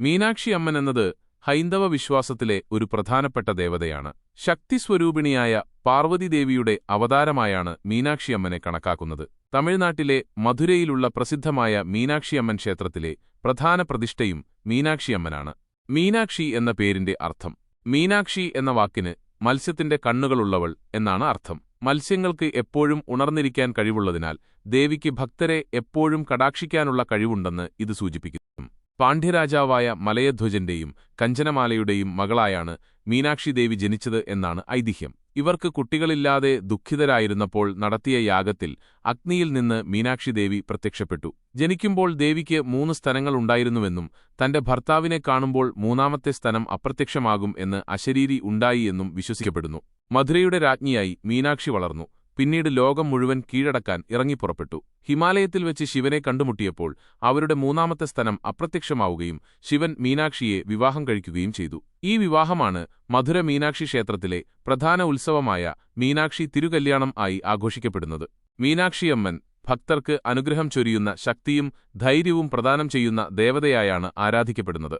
മീനാക്ഷി അമ്മൻ എന്നത് ഹൈന്ദവ വിശ്വാസത്തിലെ ഒരു പ്രധാനപ്പെട്ട ദേവതയാണ്. ശക്തി ശക്തിസ്വരൂപിണിയായ പാർവതീദേവിയുടെ അവതാരമായാണ് മീനാക്ഷിയമ്മനെ കണക്കാക്കുന്നത്. തമിഴ്നാട്ടിലെ മധുരയിലുള്ള പ്രസിദ്ധമായ മീനാക്ഷിയമ്മൻ ക്ഷേത്രത്തിലെ പ്രധാന പ്രതിഷ്ഠയും മീനാക്ഷിയമ്മനാണ് മീനാക്ഷി എന്ന പേരിന്റെ അർത്ഥം മീനാക്ഷി എന്ന വാക്കിന് മത്സ്യത്തിന്റെ കണ്ണുകളുള്ളവൾ എന്നാണ് അർത്ഥം. മത്സ്യങ്ങൾക്ക് എപ്പോഴും ഉണർന്നിരിക്കാൻ കഴിവുള്ളതിനാൽ ദേവിക്ക് ഭക്തരെ എപ്പോഴും കടാക്ഷിക്കാനുള്ള കഴിവുണ്ടെന്ന് ഇത് സൂചിപ്പിക്കുന്നു. പാണ്ഡ്യരാജാവായ മലയധ്വജന്റെയും കഞ്ചനമാലയുടെയും മകളായാണ് മീനാക്ഷി ദേവി ജനിച്ചത് എന്നാണ് ഐതിഹ്യം. ഇവർക്ക് കുട്ടികളില്ലാതെ ദുഃഖിതരായിരുന്നപ്പോൾ നടത്തിയ യാഗത്തിൽ അഗ്നിയിൽ നിന്ന് മീനാക്ഷി ദേവി പ്രത്യക്ഷപ്പെട്ടു. ജനിക്കുമ്പോൾ ദേവിക്ക് മൂന്ന് സ്ഥലങ്ങളുണ്ടായിരുന്നുവെന്നും തന്റെ ഭർത്താവിനെ കാണുമ്പോൾ മൂന്നാമത്തെ സ്ഥലം അപ്രത്യക്ഷമാകും എന്ന് അശരീരി ഉണ്ടായി എന്നും വിശ്വസിക്കപ്പെടുന്നു. മധുരയുടെ രാജ്ഞിയായി മീനാക്ഷി വളർന്നു. പിന്നീട് ലോകം മുഴുവൻ കീഴടക്കാൻ ഇറങ്ങിപ്പുറപ്പെട്ടു ഹിമാലയത്തിൽ വെച്ച് ശിവനെ കണ്ടുമുട്ടിയപ്പോൾ അവരുടെ മൂന്നാമത്തെ സ്ഥലം അപ്രത്യക്ഷമാവുകയും ശിവൻ മീനാക്ഷിയെ വിവാഹം കഴിക്കുകയും ചെയ്തു. ഈ വിവാഹമാണ് മധുര മീനാക്ഷി ക്ഷേത്രത്തിലെ പ്രധാന ഉത്സവമായ മീനാക്ഷി തിരുകല്യാണം ആയി ആഘോഷിക്കപ്പെടുന്നത്. മീനാക്ഷിയമ്മൻ ഭക്തർക്ക് അനുഗ്രഹം ചൊരിയുന്ന ശക്തിയും ധൈര്യവും പ്രദാനം ചെയ്യുന്ന ദേവതയായാണ് ആരാധിക്കപ്പെടുന്നത്.